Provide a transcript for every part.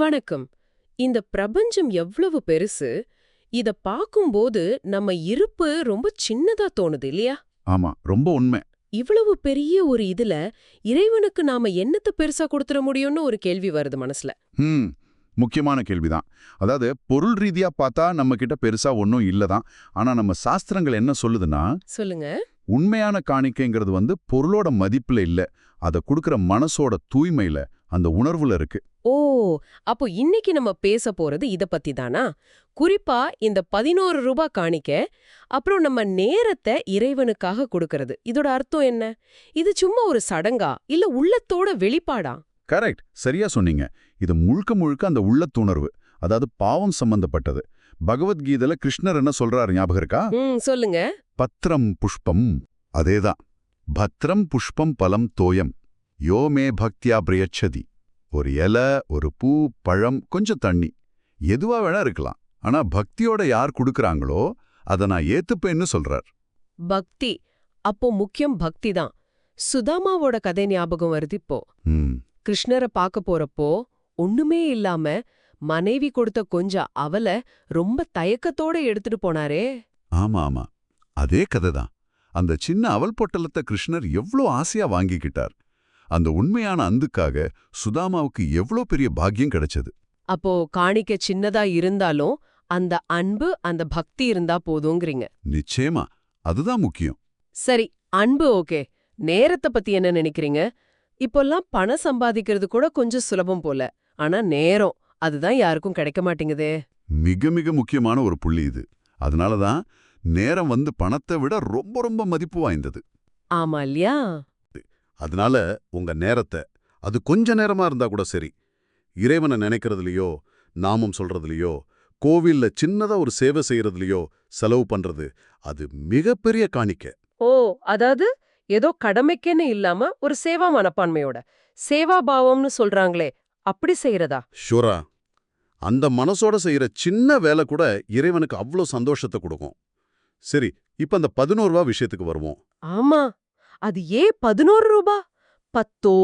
வணக்கம். இந்த பிரபஞ்சம் எவ்வளவு பெருசு? இத பாக்கும்போது நம்ம இருப்பு ரொம்ப சின்னதா தோணுது இல்லையா? ஆமா ரொம்ப உண்மை. இவ்வளவு பெரிய ஒரு இதுல இறைவனுக்கு நாம என்னத்த பெருசா கொடுத்துட முடியும்னு ஒரு கேள்வி வருது மனசுல. ம் முக்கியமான கேள்விதான். அதாவது பொருள் ரீதியா பார்த்தா நம்ம கிட்ட பெருசா ஒன்றும் இல்லதான். ஆனா நம்ம சாஸ்திரங்கள் என்ன சொல்லுதுன்னா சொல்லுங்க. உண்மையான காணிக்கைங்கிறது வந்து பொருளோட மதிப்புல இல்ல அதை கொடுக்கிற மனசோட தூய்மையில அந்த உணர்வுல இருக்கு. ஓ அப்போ இன்னைக்கு நம்ம பேச போறது இத பத்தி தானா? குறிப்பா இந்த பதினோரு ரூபாய் காணிக்க அப்புறம் நம்ம நேரத்தை இறைவனுக்காக கொடுக்கறது. இதோட அர்த்தம் என்ன? இது சும்மா ஒரு சடங்கா? இல்ல உள்ளத்தோட வெளிப்பாடா? கரெக்ட். சரியா சொன்னீங்க. இது முழுக்க முழுக்க அந்த உள்ளத்துணர்வு அதாவது பாவம் சம்பந்தப்பட்டது. பகவத்கீதையில கிருஷ்ணர் என்ன சொல்றாரு ஞாபகம் இருக்கா? சொல்லுங்க. பத்ரம் புஷ்பம் அதேதான். பத்ரம் புஷ்பம் பலம் தோயம் யோ மே பக்தியா பிரயச்சதி. ஒரு இலை ஒரு பூ பழம் கொஞ்சம் தண்ணி. எதுவா வேணா இருக்கலாம். ஆனா பக்தியோட யார் கொடுக்கறாங்களோ அதை நான் ஏத்துப்பேன்னு சொல்றார். பக்தி. அப்போ முக்கியம் பக்தி தான். சுதாமாவோட கதை ஞாபகம் வருது இப்போ. கிருஷ்ணரை பார்க்க போறப்போ ஒண்ணுமே இல்லாம மனைவி கொடுத்த கொஞ்சம் அவல ரொம்ப தயக்கத்தோட எடுத்துட்டு போனாரே. ஆமா ஆமா. அதே கதை தான். அந்த சின்ன அவல் பொட்டலத்தை கிருஷ்ணர் எவ்ளோ ஆசையா வாங்கிக்கிட்டார். அந்த உண்மையான அந்துக்காக சுதாமாவுக்கு எவ்ளோ பெரிய பாக்கியம் கிடைச்சது. அப்போ காணிக்க சின்னதா இருந்தாலும் அந்த அன்பு அந்த பக்தி இருந்தா போதுங்கிறீங்க. நிச்சயமா. அதுதான் முக்கியம். சரி அன்பு ஓகே. நேரத்தை பத்தி என்ன நினைக்கிறீங்க? இப்போல்லாம் பணம் சம்பாதிக்கிறது கூட கொஞ்சம் சுலபம் போல. ஆனா நேரம் அதுதான் யாருக்கும் கிடைக்க மாட்டேங்குதே. மிக மிக முக்கியமான ஒரு புள்ளி இது. அதனால தான் நேரம் வந்து பணத்தை விட ரொம்ப ரொம்ப மதிப்பு வாய்ந்தது. ஆமா இல்லையா? அதனால உங்க நேரத்தை அது கொஞ்ச நேரமா இருந்தா கூட சரி. இறைவனை நினைக்கிறதுலயோ நாமம் சொல்றதுலயோ கோவில்ல சின்னதா ஒரு சேவை செய்யறதுலயோ செலவு பண்றது அது மிகப்பெரிய காணிக்க. ஓ அதாவது ஏதோ கடமைக்கேன்னு இல்லாம ஒரு சேவா மனப்பான்மையோட சேவா பாவம்னு சொல்றாங்களே அப்படி செய்யறதா ஷுரா அந்த மனசோட செய்யற சின்ன வேலை கூட இறைவனுக்கு அவ்வளோ சந்தோஷத்தை கொடுக்கும். சரி இப்ப அந்த பதினோரு ரூபா விஷயத்துக்கு வருவோம். ஆமா. அது ஏன் பதினோரு ரூபா? பத்தோ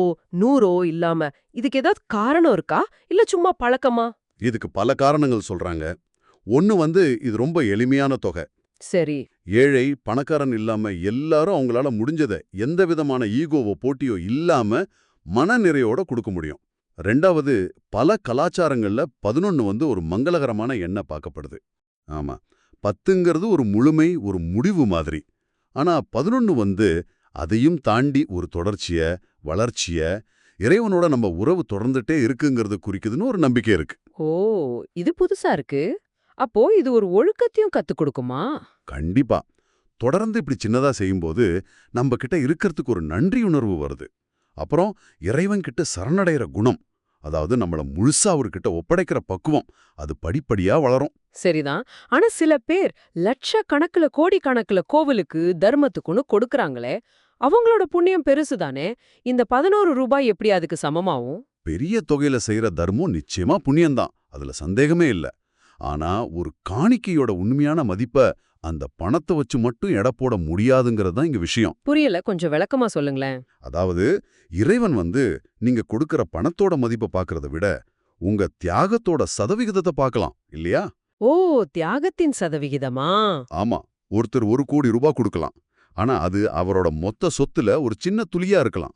நூறோ இல்லாம இதுக்கு ஏதாவது காரணம் இருக்கா? இல்ல சும்மா பழக்கமா? இதுக்கு பல காரணங்கள் சொல்றாங்க. ஒன்னு வந்து இது ரொம்ப எளிமையான தொகை. சரி. ஏழை பணக்காரன் இல்லாம எல்லாரும் அவங்களால முடிஞ்சதை எந்த விதமான ஈகோவோ போட்டியோ இல்லாம மனநிறையோட கொடுக்க முடியும். ரெண்டாவது பல கலாச்சாரங்கள்ல பதினொன்னு வந்து ஒரு மங்களகரமான எண்ணெய் பார்க்கப்படுது. ஆமா. பத்துங்கிறது ஒரு முழுமை ஒரு முடிவு மாதிரி. ஆனா பதினொன்னு வந்து அதையும் தாண்டி ஒரு தொடர்ச்சிய வளர்ச்சிய இறைவனோட நம்ம உறவு தொடர்ந்துட்டே இருக்குங்கிறது குறிக்குதுன்னு ஒரு நம்பிக்கை இருக்கு. ஓ இது புதுசா இருக்கு. அப்போ இது ஒரு ஒழுக்கத்தையும் கத்து கொடுக்குமா? கண்டிப்பா. தொடர்ந்து இப்படி சின்னதா செய்யும்போது நம்ம கிட்ட இருக்கிறதுக்கு ஒரு நன்றி உணர்வு வருது. அப்புறம் இறைவன் கிட்ட சரணடைகிற குணம் அதாவது நம்மள முழுசா அவர்கிட்ட ஒப்படைக்கிற பக்குவம் அது படிப்படியா வளரும். சரிதான். ஆனா சில பேர் லட்சக்கணக்குல கோடிக்கணக்குல கோவிலுக்கு தர்மத்துக்குன்னு கொடுக்கறாங்களே அவங்களோட புண்ணியம் பெருசுதானே இந்த பதினோரு ரூபாய் எப்படி அதுக்கு சமமாவும் பெரிய தொகையில செய்யற தர்மம் நிச்சயமா புண்ணியம்தான். அதுல சந்தேகமே இல்ல. ஆனா ஒரு காணிக்கையோட உண்மையான மதிப்ப அந்த பணத்தை வச்சு மட்டும் எடை போட முடியாதுங்கிறது தான் இங்க விஷயம். புரியல. கொஞ்சம் விளக்கமா சொல்லுங்களேன். அதாவது இறைவன் வந்து நீங்க கொடுக்கிற பணத்தோட மதிப்பை பார்க்கறத விட உங்க தியாகத்தோட சதவிகிதத்தை பார்க்கலாம் இல்லையா? ஓ தியாகத்தின் சதவிகிதமா? ஆமா. ஒருத்தர் ஒரு கோடி ரூபாய் கொடுக்கலாம். ஆனா அது அவரோட மொத்த சொத்துல ஒரு சின்ன துளியா இருக்கலாம்.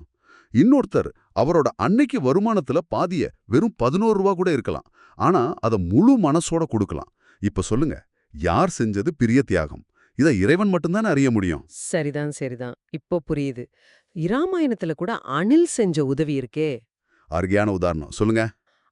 இன்னொருத்தர் அவரோட அன்னைக்கு வருமானத்துல பாதிய வெறும் பதினோரு ரூபா கூட இருக்கலாம். ஆனா அத முழு மனசோட கொடுக்கலாம். இப்ப சொல்லுங்க யார் செஞ்சது பிரிய தியாகம்? இதை இறைவன் மட்டும்தானே அறிய முடியும்? சரிதான் சரிதான். இப்போ புரியுது. இராமாயணத்துல கூட அணில் செஞ்ச உதவி இருக்கே. அருகையான உதாரணம் சொல்லுங்க.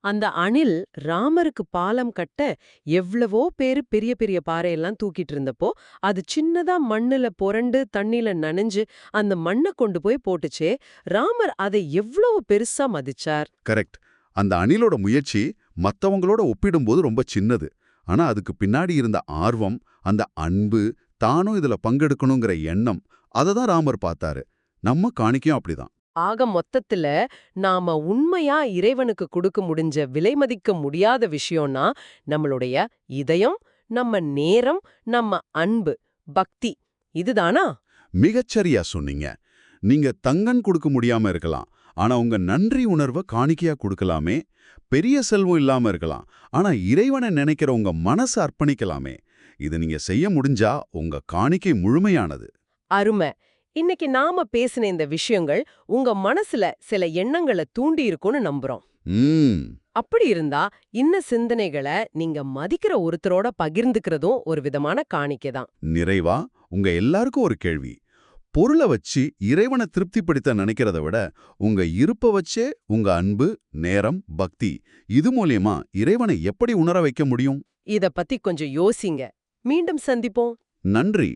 அந்த அணில் ராமருக்கு பாலம் கட்ட எவ்வளவோ பேரு பெரிய பெரிய பாறையெல்லாம் தூக்கிட்டு இருந்தப்போ அது சின்னதா மண்ணுல புரண்டு தண்ணில நனைஞ்சு அந்த மண்ணை கொண்டு போய் போட்டுச்சே ராமர் அதை எவ்வளவு பெருசா மதிச்சார்? கரெக்ட். அந்த அணிலோட முயற்சி மத்தவங்களோட ஒப்பிடும்போது ரொம்ப சின்னது. ஆனா அதுக்கு பின்னாடி இருந்த ஆர்வம் அந்த அன்பு தானும் இதுல பங்கெடுக்கணுங்கிற எண்ணம் அதை தான் ராமர் பார்த்தாரு. நம்ம காணிக்கையும் அப்படிதான். ஆக மொத்தத்துல நாம உண்மையா இறைவனுக்கு கொடுக்க முடிஞ்ச விலை மதிக்க முடியாத விஷயம்னா நம்மளுடைய இதயம் நம்ம நேரம் நம்ம அன்பு பக்தி. இதுதானா? மிகச்சரியா சொன்னீங்க. நீங்க தங்கன் கொடுக்க முடியாம இருக்கலாம். ஆனா உங்க நன்றி உணர்வை காணிக்கையா கொடுக்கலாமே. பெரிய செல்வம் இல்லாம இருக்கலாம். ஆனா இறைவனை நினைக்கிற உங்க மனசை அர்ப்பணிக்கலாமே. இது நீங்க செய்ய முடிஞ்சா உங்க காணிக்கை முழுமையானது. அருமை. இன்னைக்கு நாம பேசின இந்த விஷயங்கள் உங்க மனசுல சில எண்ணங்களை தூண்டி இருக்கும்னு நம்புறோம். அப்படி இருந்தா இன்ன சிந்தனைகளை நீங்க மதிக்கிற ஒருத்தரோட பகிர்ந்துக்கிறதும் ஒரு விதமான காணிக்கை தான். நிறைவா? உங்க எல்லாருக்கும் ஒரு கேள்வி. பொருளை வச்சு இறைவனை திருப்திப்படுத்த நினைக்கிறத விட உங்க இருப்ப வச்சே உங்க அன்பு நேரம் பக்தி இது மூலியமா இறைவனை எப்படி உணர வைக்க முடியும்? இத பத்தி கொஞ்சம் யோசிங்க. மீண்டும் சந்திப்போம். நன்றி.